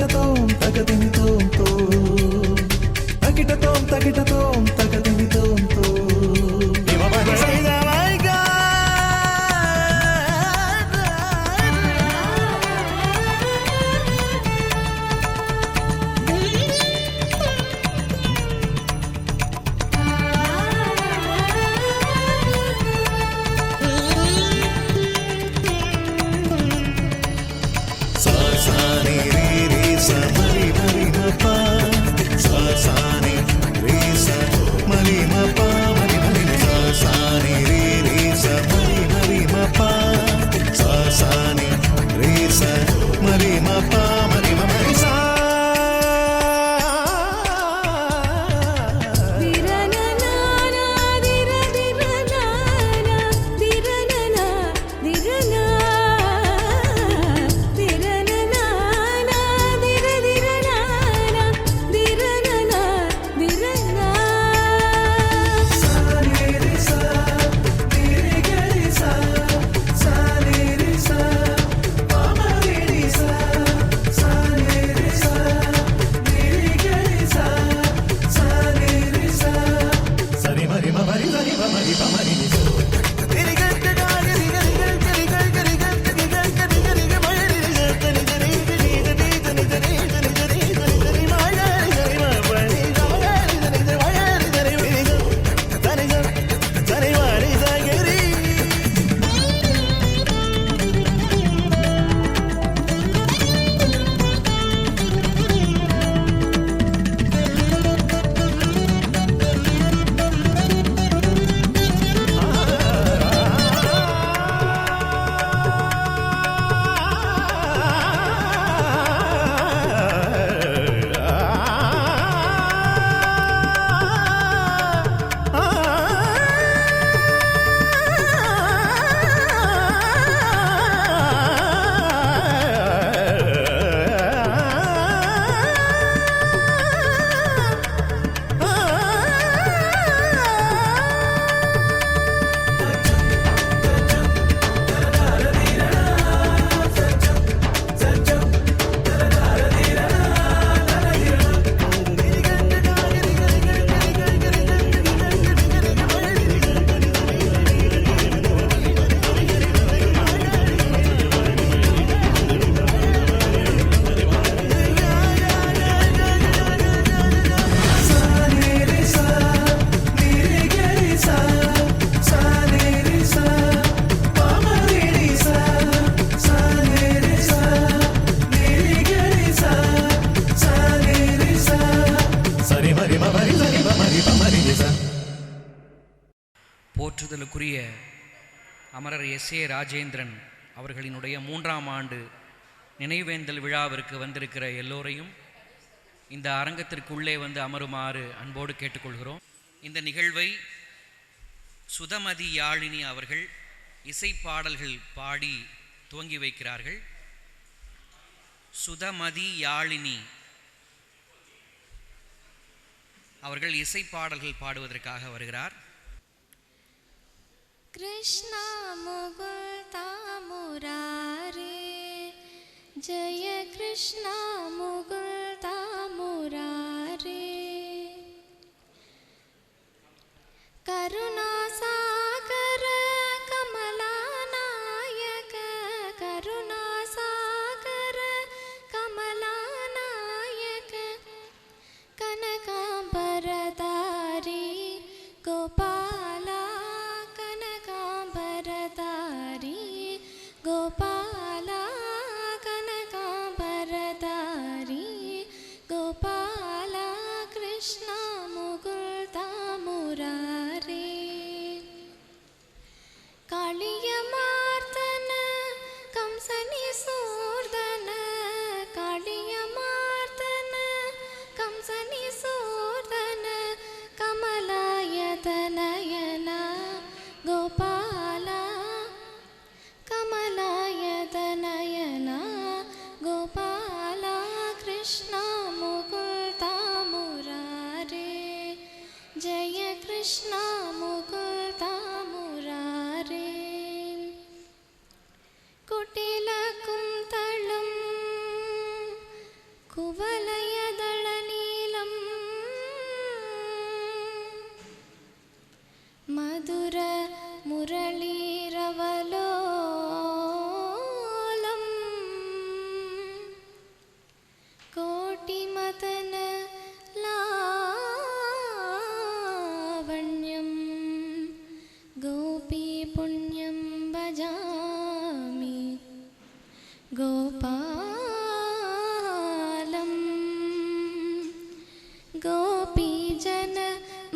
తకిటతో తగదింతో తకిటతో తకిటతో S A Rajendran அவர்களினுடைய மூன்றாம் ஆண்டு நினைவேந்தல் விழாவிற்கு வந்திருக்கிற எல்லோரையும் இந்த அரங்கத்திற்குள்ளே வந்து அமருமாறு அன்போடு கேட்டுக்கொள்கிறோம். இந்த நிகழ்வை சுதமதி யாழினி அவர்கள் இசைப்பாடல்கள் பாடி துவங்கி வைக்கிறார்கள். சுதமதி யாழினி அவர்கள் இசைப்பாடல்கள் பாடுவதற்காக வருகிறார். कृष्णा मुकुता मुरारे। जय कृष्णा मुकुता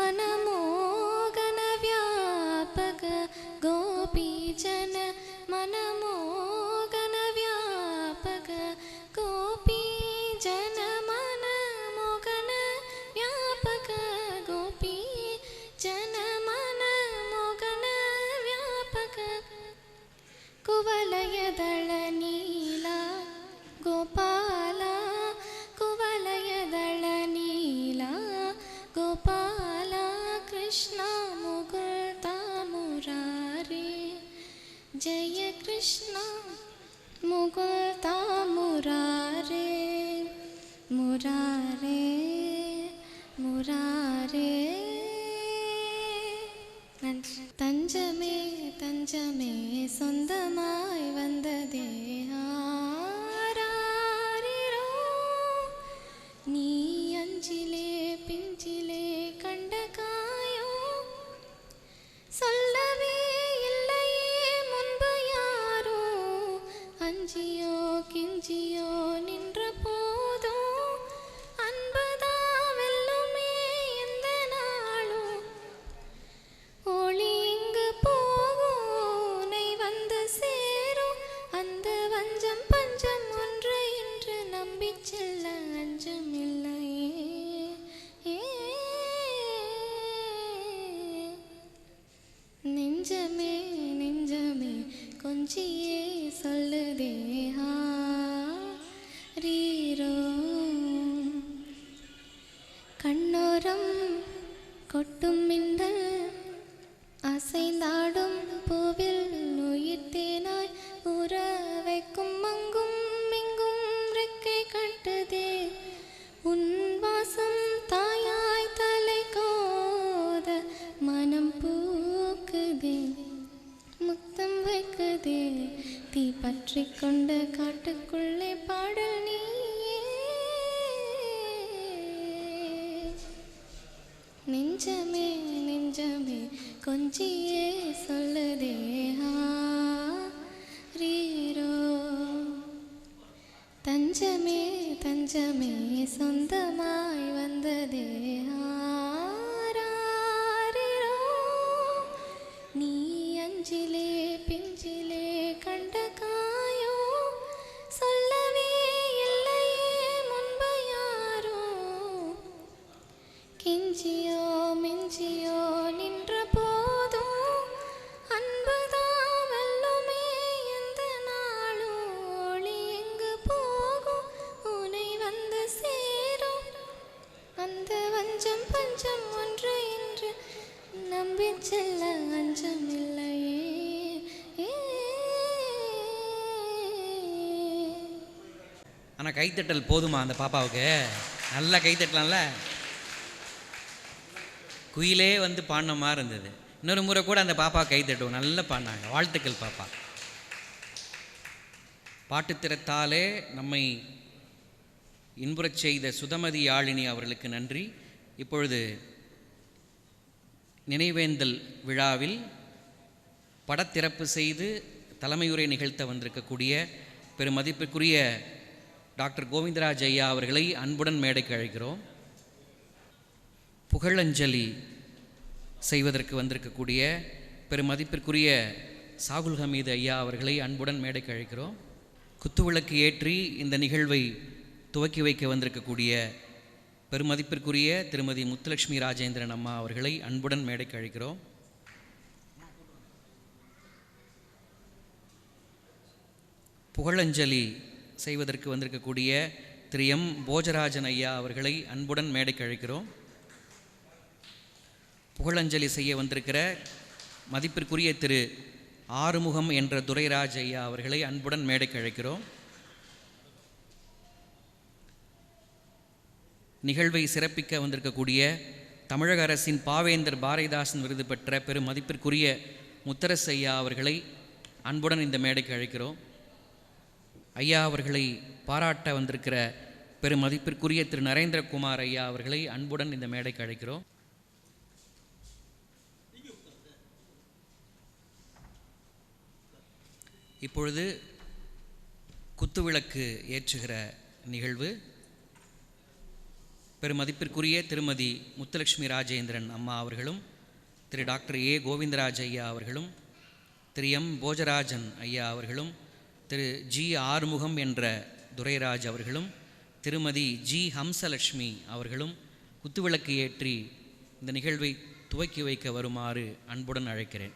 මනමෝ நெஞ்சமே நெஞ்சமே கொஞ்சியே சொல்லுதே ரீரோ. தஞ்சமே தஞ்சமே சொந்தமாய் வந்ததே ஆனால் கைத்தட்டல் போதுமா அந்த பாப்பாவுக்கு? நல்லா கைத்தட்டலாம்ல? குயிலே வந்து பாடின மாதிரி இருந்தது. இன்னொரு முறை கூட அந்த பாப்பா கைத்தட்டுவோம். நல்லா பாடினாங்க வாழ்த்துக்கள் பாப்பா. பாட்டுத்திறத்தாலே நம்மை இன்புறச் செய்த சுதமதி யாழினி அவர்களுக்கு நன்றி. இப்பொழுது நினைவேந்தல் விழாவில் படத்திறப்பு செய்து தலைமையுரை நிகழ்த்த வந்திருக்கக்கூடிய பெருமதிப்பிற்குரிய டாக்டர் கோவிந்தராஜ் ஐயா அவர்களை அன்புடன் மேடைக்கு அழைக்கிறோம். புகழஞ்சலி செய்வதற்கு வந்திருக்கக்கூடிய பெருமதிப்பிற்குரிய சாகுல் ஹமீது ஐயா அவர்களை அன்புடன் மேடைக்கு அழைக்கிறோம். குத்துவிளக்கு ஏற்றி இந்த நிகழ்வை துவக்கி வைக்க வந்திருக்கக்கூடிய பெருமதிப்பிற்குரிய திருமதி முத்துலட்சுமி ராஜேந்திரன் அம்மா அவர்களை அன்புடன் மேடைக்கு அழைக்கிறோம். புகழஞ்சலி செய்வதற்கு வந்திருக்கக்கூடிய திரு எம். போஜராஜன் ஐயா அவர்களை அன்புடன் மேடைக்கு அழைக்கிறோம். புகழஞ்சலி செய்ய வந்திருக்கிற மதிப்பிற்குரிய திரு ஆறுமுகம் என்ற துரைராஜ் ஐயா அவர்களை அன்புடன் மேடைக்கு அழைக்கிறோம். நிகழ்வை சிறப்பிக்க வந்திருக்கக்கூடிய தமிழக அரசின் பாவேந்தர் பாரதிதாசன் விருது பெற்ற பெரும் மதிப்பிற்குரிய முத்தரசையா அவர்களை அன்புடன் இந்த மேடைக்கு அழைக்கிறோம். ஐயா அவர்களை பாராட்ட வந்திருக்கிற பெருமதிப்பிற்குரிய திரு நரேந்திரகுமார் ஐயா அவர்களை அன்புடன் இந்த மேடைக்கு அழைக்கிறோம். இப்பொழுது குத்துவிளக்கு ஏற்றுகிற நிகழ்வு. பெருமதிப்பிற்குரிய திருமதி முத்துலட்சுமி ராஜேந்திரன் அம்மா அவர்களும் திரு டாக்டர் ஏ கோவிந்தராஜ் ஐயா அவர்களும் திரு எம் போஜராஜன் ஐயா அவர்களும் திரு ஜி ஆறுமுகம் என்ற துரைராஜ் அவர்களும் திருமதி ஜி ஹம்சலட்சுமி அவர்களும் குத்துவிளக்கு ஏற்றி இந்த நிகழ்வை துவக்கி வைக்க வருமாறு அன்புடன் அழைக்கிறேன்.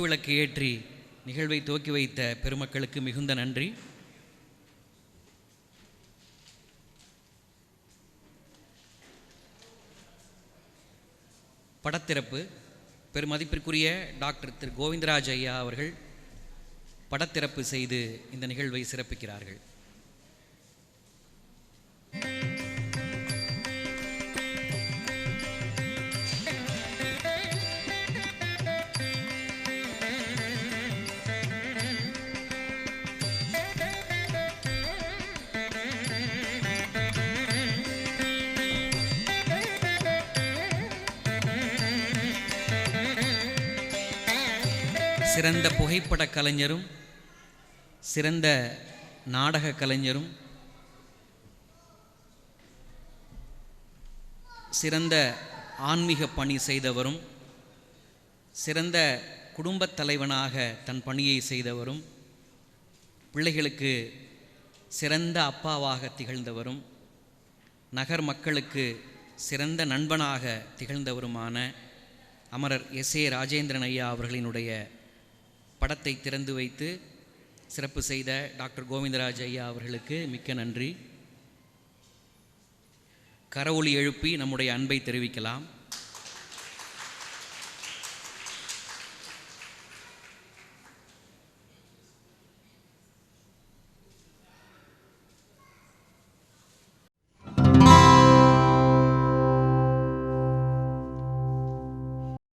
விளக்கு ஏற்றி நிகழ்வை துவக்கி வைத்த பெருமக்களுக்கு மிகுந்த நன்றி. படத்திறப்பு பெருமதிப்பிற்குரிய டாக்டர் திரு கோவிந்தராஜ் ஐயா அவர்கள் படத்திறப்பு செய்து இந்த நிகழ்வை சிறப்பிக்கிறார்கள். சிறந்த புகைப்பட கலைஞரும் சிறந்த நாடக கலைஞரும் சிறந்த ஆன்மீக பணி செய்தவரும் சிறந்த குடும்பத் தலைவனாக தன் பணியை செய்தவரும் பிள்ளைகளுக்கு சிறந்த அப்பாவாக திகழ்ந்தவரும் நகர் மக்களுக்கு சிறந்த நண்பனாக திகழ்ந்தவருமான அமரர் எஸ் ஏ ராஜேந்திரன் ஐயா அவர்களினுடைய படத்தை திறந்து வைத்து சிறப்பு செய்த டாக்டர் கோவிந்தராஜ் ஐயா அவர்களுக்கு மிக்க நன்றி. கரவொலி எழுப்பி நம்முடைய அன்பை தெரிவிக்கலாம்.